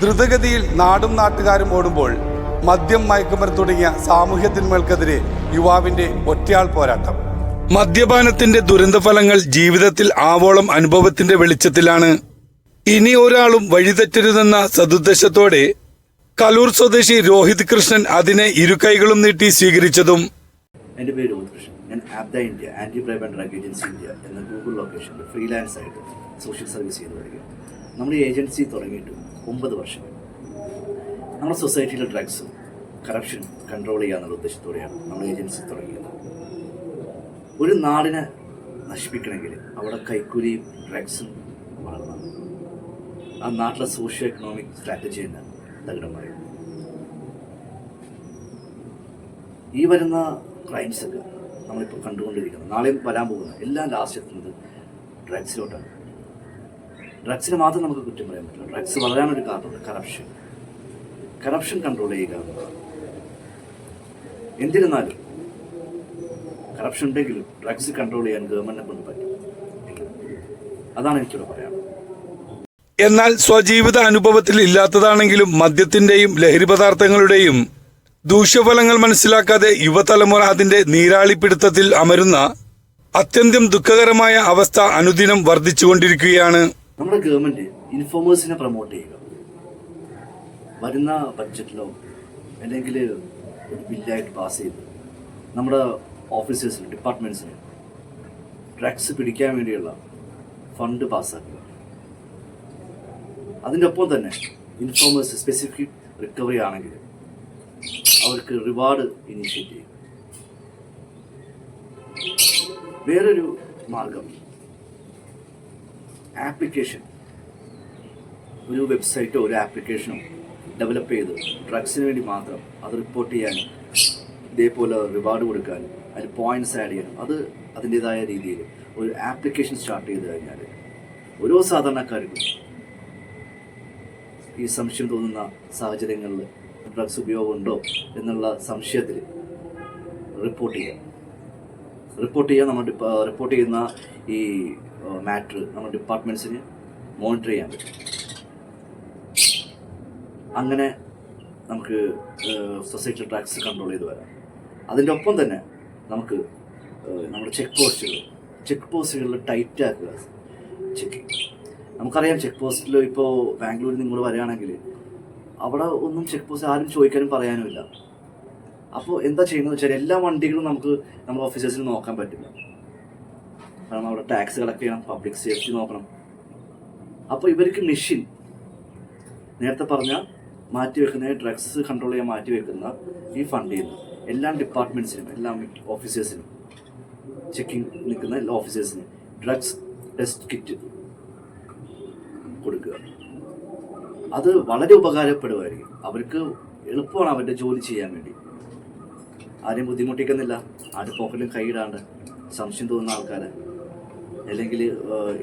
ദ്രുതഗതിയിൽ നാടും നാട്ടുകാരും ഓടുമ്പോൾ മദ്യം മയക്കുമരുന്ന് തുടങ്ങിയ സാമൂഹ്യ തിന്മകൾക്കെതിരെ യുവാവിന്റെ ഒറ്റയാൾ പോരാട്ടം. മദ്യപാനത്തിന്റെ ദുരന്തഫലങ്ങൾ ജീവിതത്തിൽ ആവോളം അനുഭവത്തിന്റെ വെളിച്ചത്തിലാണ്. ഇനി ഒരാളും വഴിതെറ്റരുതെന്ന സതുദ്ദേശത്തോടെ കലൂർ സ്വദേശി രോഹിത് കൃഷ്ണൻ അതിനെ ഇരുകൈകളും നീട്ടി സ്വീകരിച്ചതും. എന്റെ പേര് രോഹിത് കൃഷ്ണൻ. ഞാൻ Aapda India anti bribe and drug agency India എന്ന ഗൂഗിൾ ലൊക്കേഷനിൽ ഫ്രീലാൻസ് ആയിട്ട് സോഷ്യൽ സർവീസ് ചെയ്ത് വരിക നമ്മുടെ ഈ ഏജൻസി തുടങ്ങിയിട്ട് ഒമ്പത് വർഷം. നമ്മുടെ സൊസൈറ്റിയിലെ ഡ്രഗ്സ് കറപ്ഷൻ കൺട്രോൾ ചെയ്യുക എന്നുള്ള ഉദ്ദേശത്തോടെയാണ് നമ്മൾ ഏജൻസി തുടങ്ങിയത്. ഒരു നാടിനെ നശിപ്പിക്കണമെങ്കിൽ അവിടെ കൈക്കൂലിയും ഡ്രഗ്സും വളർന്നാണ് ആ നാട്ടിലെ സോഷ്യോ എക്കണോമിക് സ്ട്രാറ്റജി തന്നെ തകിടം പറയും ഈ വരുന്ന ക്രൈംസൊക്കെ നമ്മളിപ്പോൾ കണ്ടുകൊണ്ടിരിക്കുന്നത് നാളെയും വരാൻ പോകുന്ന. എല്ലാം ലാസ്റ്റ് എത്തുന്നത് ഡ്രഗ്സിലോട്ടാണ് ഡ്രഗ്സിന് മാത്രം നമുക്ക് കുറ്റം പറയാൻ പറ്റില്ല. ഡ്രഗ്സ് വളരാനൊരു കാരണമുണ്ട്. കറപ്ഷൻ കറപ്ഷൻ കൺട്രോൾ ചെയ്യുക എന്നുള്ളതാണ്. എന്നിരുന്നാലും കറപ്ഷൻ ഉണ്ടെങ്കിലും ഡ്രഗ്സ് കൺട്രോൾ ചെയ്യാൻ ഗവൺമെന്റിനെ കൊണ്ട് പറ്റും. അതാണ് എനിക്കിവിടെ പറയാനുള്ളത് എന്നാൽ സ്വജീവിത അനുഭവത്തിൽ ഇല്ലാത്തതാണെങ്കിലും മദ്യത്തിന്റെയും ലഹരി പദാർത്ഥങ്ങളുടെയും ദൂഷ്യഫലങ്ങൾ മനസ്സിലാക്കാതെ യുവതലമുറ അതിന്റെ നീരാളിപ്പിടുത്തത്തിൽ അമരുന്ന അത്യന്തം ദുഃഖകരമായ അവസ്ഥ അനുദിനം വർദ്ധിച്ചുകൊണ്ടിരിക്കുകയാണ്. നമ്മുടെ ഗവൺമെന്റ് ഇൻഫോമേഴ്സിനെ പ്രൊമോട്ട് ചെയ്യുക. വരുന്ന ബഡ്ജറ്റിലോ അല്ലെങ്കിൽ ഒരു ബില്ലായിട്ട് പാസ് ചെയ്ത് നമ്മുടെ ഓഫീസേഴ്സിന് ഡിപ്പാർട്ട്മെന്റ്സിന് ഡ്രഗ്സ് പിടിക്കാൻ വേണ്ടിയുള്ള ഫണ്ട് പാസ്സാക്കുക അതിന്റെ ഒപ്പം തന്നെ ഇൻഫോമേഴ്സ് സ്പെസിഫിക് റിക്കവറി ആണെങ്കിൽ അവർക്ക് റിവാർഡ് ഇനീഷ്യേറ്റ് ചെയ്യും വേറൊരു മാർഗം ആപ്ലിക്കേഷൻ. ഒരു വെബ്സൈറ്റോ ഒരു ആപ്ലിക്കേഷനോ ഡെവലപ്പ് ചെയ്ത് ഡ്രഗ്സിന് വേണ്ടി മാത്രം അത് റിപ്പോർട്ട് ചെയ്യാനും ഇതേപോലെ റിവാർഡ് കൊടുക്കാനും അതിൽ പോയിന്റ്സ് ആഡ് ചെയ്യാനും അത് അതിന്റെതായ രീതിയിൽ ഒരു ആപ്ലിക്കേഷൻ സ്റ്റാർട്ട് ചെയ്ത് കഴിഞ്ഞാൽ ഓരോ സാധാരണക്കാർക്കും ഈ സംശയം തോന്നുന്ന സാഹചര്യങ്ങളിൽ ഡ്രഗ്സ് ഉപയോഗമുണ്ടോ എന്നുള്ള സംശയത്തിൽ റിപ്പോർട്ട് ചെയ്യാം. റിപ്പോർട്ട് ചെയ്യാൻ നമ്മൾ റിപ്പോർട്ട് ചെയ്യുന്ന ഈ മാറ്റർ നമ്മുടെ ഡിപ്പാർട്ട്മെന്റ്സിന് മോണിറ്റർ ചെയ്യാൻ പറ്റും. അങ്ങനെ നമുക്ക് സൊസൈറ്റി ടാക്സ് കൺട്രോൾ ചെയ്ത് വരാം. അതിന്റെ ഒപ്പം തന്നെ നമുക്ക് നമ്മുടെ ചെക്ക് പോസ്റ്റുകൾ ചെക്ക് പോസ്റ്റുകളിൽ ടൈറ്റ് ആക്കുക. ചെക്ക് നമുക്കറിയാം ചെക്ക് പോസ്റ്റിൽ ഇപ്പോൾ ബാംഗ്ലൂരിൽ നിങ്ങൾ വരികയാണെങ്കിൽ അവിടെ ഒന്നും ചെക്ക് പോസ്റ്റ് ആരും ചോദിക്കാനും പറയാനുമില്ല. അപ്പോൾ എന്താ ചെയ്യുന്നത് വെച്ചാൽ എല്ലാ വണ്ടികളും നമുക്ക് നമ്മുടെ ഓഫീസേഴ്സിന് നോക്കാൻ പറ്റില്ല. കാരണം അവിടെ ടാക്സ് കളക്ട് ചെയ്യണം പബ്ലിക് സേഫ്റ്റി നോക്കണം. അപ്പോൾ ഇവർക്ക് മെഷീൻ നേരത്തെ പറഞ്ഞ മാറ്റി വെക്കുന്ന ഡ്രഗ്സ് കൺട്രോൾ ചെയ്യാൻ മാറ്റി വെക്കുന്ന ഈ ഫണ്ട് ചെയ്യുന്ന എല്ലാ ഡിപ്പാർട്ട്മെന്റ്സിനും എല്ലാ ഓഫീസേഴ്സിനും ചെക്കിംഗ് നിൽക്കുന്ന എല്ലാ ഓഫീസേഴ്സിനും ഡ്രഗ്സ് ടെസ്റ്റ് കിറ്റ് കൊടുക്കുക. അത് വളരെ ഉപകാരപ്പെടുമായിരിക്കും. അവർക്ക് എളുപ്പമാണ് അവരുടെ ജോലി ചെയ്യാൻ വേണ്ടി. ആരെയും ബുദ്ധിമുട്ടിക്കുന്നില്ല. ആരുടെ പോക്കറ്റിലും കൈയിടാണ്ട് സംശയം തോന്നുന്ന ആൾക്കാരെ. അല്ലെങ്കിൽ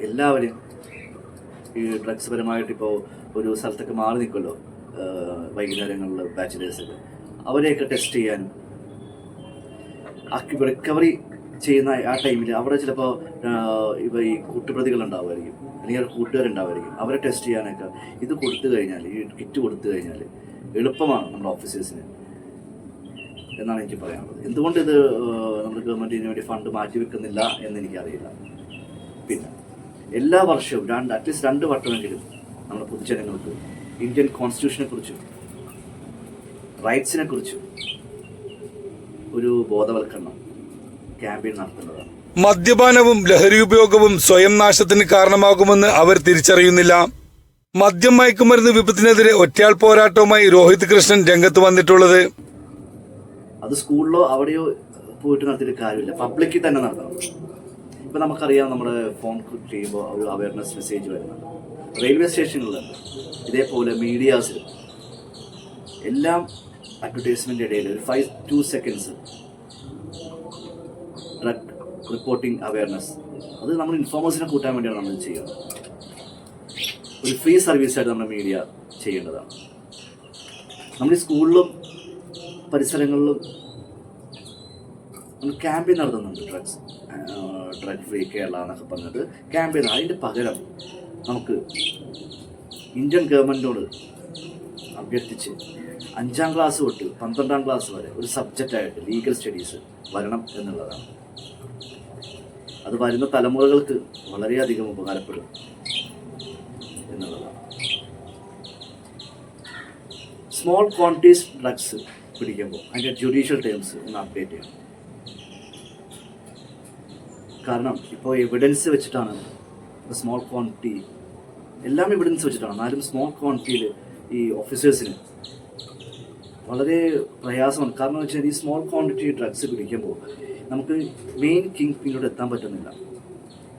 എല്ലാവരും ഈ ഡ്രഗ്സ് പരമായിട്ട് ഇപ്പോൾ ഒരു സ്ഥലത്തൊക്കെ മാറി നിൽക്കുമല്ലോ വൈകുന്നേരങ്ങളിൽ ബാച്ചിലേഴ്സൊക്കെ അവരെയൊക്കെ ടെസ്റ്റ് ചെയ്യാനും റിക്കവറി ചെയ്യുന്ന ആ ടൈമിൽ അവിടെ ചിലപ്പോൾ ഇവ ഈ കൂട്ടുപ്രതികൾ ഉണ്ടാവുമായിരിക്കും അല്ലെങ്കിൽ കൂട്ടുകാരുണ്ടാവുമായിരിക്കും. അവരെ ടെസ്റ്റ് ചെയ്യാനൊക്കെ ഇത് കൊടുത്തു കഴിഞ്ഞാൽ ഈ കിറ്റ് കൊടുത്തു കഴിഞ്ഞാൽ എളുപ്പമാണ് നമ്മുടെ ഓഫീസേഴ്സിന് എന്നാണ് എനിക്ക് പറയാനുള്ളത്. എന്തുകൊണ്ട് ഇത് നമ്മുടെ ഗവൺമെന്റിന് വേണ്ടി ഫണ്ട് മാറ്റിവെക്കുന്നില്ല എന്ന് എനിക്കറിയില്ല. എല്ലാ വർഷവും രണ്ട് അറ്റ്ലീസ്റ്റ് രണ്ട് വട്ടമെങ്കിലും നമ്മുടെ പൊതുജനങ്ങൾക്ക് ഇന്ത്യൻ കോൺസ്റ്റിറ്റ്യൂഷനെ കുറിച്ചും റൈറ്റ്സിനെ കുറിച്ചും ഒരു ബോധവൽക്കരണം ക്യാമ്പയിൻ നടത്തുന്നതാണ്. മദ്യപാനവും ലഹരി ഉപയോഗവും സ്വയം നാശത്തിന് കാരണമാകുമെന്ന് അവർ തിരിച്ചറിയുന്നില്ല. മദ്യം മയക്കുമരുന്ന് വിപത്തിനെതിരെ ഒറ്റയാൾ പോരാട്ടവുമായി രോഹിത് കൃഷ്ണൻ രംഗത്ത് വന്നിട്ടുള്ളത്. അത് സ്കൂളിലോ അവിടെയോ പോയിട്ട് നടത്തിയിട്ട് കാര്യമില്ല. പബ്ലിക്കിൽ തന്നെ നടത്തണം. ഇപ്പം നമുക്കറിയാം നമ്മുടെ ഫോൺ ചെയ്യുമ്പോൾ ഒരു അവയർനെസ് മെസ്സേജ് വരുന്നുണ്ട്. റെയിൽവേ സ്റ്റേഷനുകളുണ്ട് ഇതേപോലെ മീഡിയാസിൽ എല്ലാം അഡ്വർടൈസ്മെന്റ് ഇടയിൽ ഒരു five two seconds drug reporting awareness അത് നമ്മൾ ഇൻഫോമേഴ്സിനെ കൂട്ടാൻ വേണ്ടിയാണ് നമ്മൾ ചെയ്യുന്നത്. ഒരു ഫ്രീ സർവീസായിട്ട് നമ്മുടെ മീഡിയ ചെയ്യേണ്ടതാണ്. നമ്മുടെ സ്കൂളിലും പരിസരങ്ങളിലും നമ്മൾ ക്യാമ്പയിൻ നടത്തുന്നുണ്ട് ഡ്രഗ്സ് ഡ്രഗ് ഫ്രീ കേരള എന്നൊക്കെ പറഞ്ഞിട്ട് ക്യാമ്പയിൻ അതിന്റെ പകരം നമുക്ക് ഇന്ത്യൻ ഗവൺമെന്റിനോട് അഭ്യർത്ഥിച്ച് അഞ്ചാം ക്ലാസ് തൊട്ട് പന്ത്രണ്ടാം ക്ലാസ് വരെ ഒരു സബ്ജക്റ്റായിട്ട് ലീഗൽ സ്റ്റഡീസ് വരണം എന്നുള്ളതാണ്. അത് വരുന്ന തലമുറകൾക്ക് വളരെയധികം ഉപകാരപ്പെടും എന്നുള്ളതാണ്. സ്മോൾ ക്വാണ്ടിറ്റീസ് ഡ്രഗ്സ് പിടിക്കുമ്പോൾ അതിന്റെ ജുഡീഷ്യൽ ടേംസ് ഒന്ന് അപ്ഡേറ്റ് ചെയ്യണം. കാരണം ഇപ്പോൾ എവിഡൻസ് വെച്ചിട്ടാണ്. സ്മോൾ ക്വാണ്ടിറ്റി എല്ലാം എവിഡൻസ് വെച്ചിട്ടാണ്. എന്നാലും സ്മോൾ ക്വാണ്ടിറ്റിയിൽ ഈ ഓഫീസേഴ്സിന് വളരെ പ്രയാസമാണ്. കാരണം എന്ന് വെച്ചാൽ ഈ സ്മോൾ ക്വാണ്ടിറ്റി ഡ്രഗ്സ് പിടിക്കുമ്പോൾ നമുക്ക് മെയിൻ കിങ് പിന്നോട് എത്താൻ പറ്റുന്നില്ല.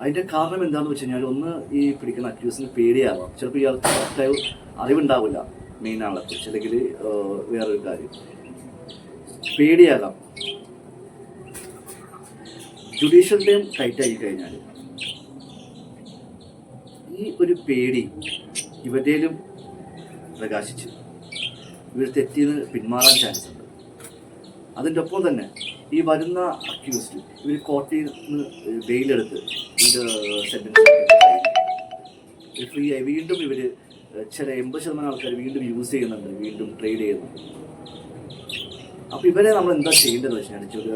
അതിന്റെ കാരണം എന്താണെന്ന് വെച്ച് കഴിഞ്ഞാൽ ഒന്ന് ഈ പിടിക്കുന്ന അക്യൂസിന് പേടിയാവാം. ചിലപ്പോൾ ഇയാൾക്ക് കറക്റ്റായ അറിവുണ്ടാവില്ല മെയിൻ ആളെ കുറിച്ച്. അല്ലെങ്കിൽ വേറൊരു കാര്യം. പേടിയാകാം. ജുഡീഷ്യൽ ടൈറ്റായി കഴിഞ്ഞാൽ ഈ ഒരു പേടി ഇവരുടെയിലും പ്രകാശിച്ച്. ഇവർ തെറ്റിന്ന് പിന്മാറാൻ ചാൻസ് ഉണ്ട്. അതിന്റെ ഒപ്പം തന്നെ ഈ വരുന്ന അക്യൂസ്ഡ് ഇവർ കോർട്ടിൽ നിന്ന് ബെയിലെടുത്ത് ഇത് സെന്റൻസ് ഫ്രീ ആയി. വീണ്ടും ഇവർ ചില എൺപത് ശതമാനം ആൾക്കാർ വീണ്ടും യൂസ് ചെയ്യുന്നുണ്ട്. വീണ്ടും ട്രേഡ് ചെയ്യുന്നുണ്ട്. അപ്പോൾ ഇവരെ നമ്മൾ എന്താ ചെയ്യേണ്ടതെന്ന് വെച്ചാൽ ഒരു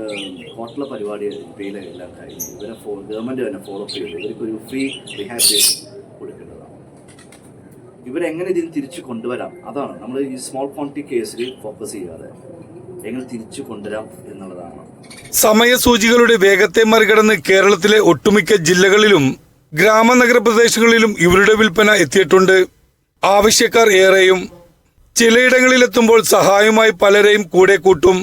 ഹോട്ടൽ പരിപാടി ബെയിലെ എല്ലാം കഴിഞ്ഞ് ഇവരെ ഫോ ഗവൺമെന്റ് തന്നെ ഫോളോ അപ്പ് ചെയ്ത് ഇവർക്കൊരു ഫ്രീ റിഹാബിലിറ്റേഷൻ കൊടുക്കേണ്ടതാണ്. ഇവരെങ്ങനെ ഇതിന് തിരിച്ചു കൊണ്ടുവരാം? അതാണ്. നമ്മൾ ഈ സ്മോൾ ക്വാണ്ടിറ്റി കേസിൽ ഫോക്കസ് ചെയ്യാതെ എങ്ങനെ തിരിച്ചു കൊണ്ടുവരാം എന്നുള്ളതാണ്. സമയസൂചികളുടെ വേഗത്തെ മറികടന്ന് കേരളത്തിലെ ഒട്ടുമിക്ക ജില്ലകളിലും ഗ്രാമനഗര പ്രദേശങ്ങളിലും ഇവരുടെ വിൽപ്പന എത്തിയിട്ടുണ്ട്. ആവശ്യക്കാർ ഏറെയും ചിലയിടങ്ങളിലെത്തുമ്പോൾ സഹായമായി പലരെയും കൂടെ കൂട്ടും.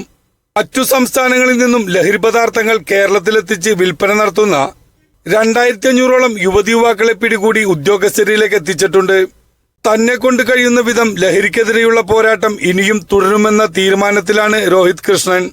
മറ്റു സംസ്ഥാനങ്ങളിൽ നിന്നും ലഹരി പദാർത്ഥങ്ങൾ കേരളത്തിലെത്തിച്ച് വിൽപ്പന നടത്തുന്ന രണ്ടായിരത്തി അഞ്ഞൂറോളം യുവതി യുവാക്കളെ പിടികൂടി ഉദ്യോഗസ്ഥരിലേക്ക് എത്തിച്ചിട്ടുണ്ട്. തന്നെ കൊണ്ട് കഴിയുന്ന വിധം ലഹരിക്കെതിരെയുള്ള പോരാട്ടം ഇനിയും തുടരുമെന്ന തീരുമാനത്തിലാണ് രോഹിത് കൃഷ്ണൻ.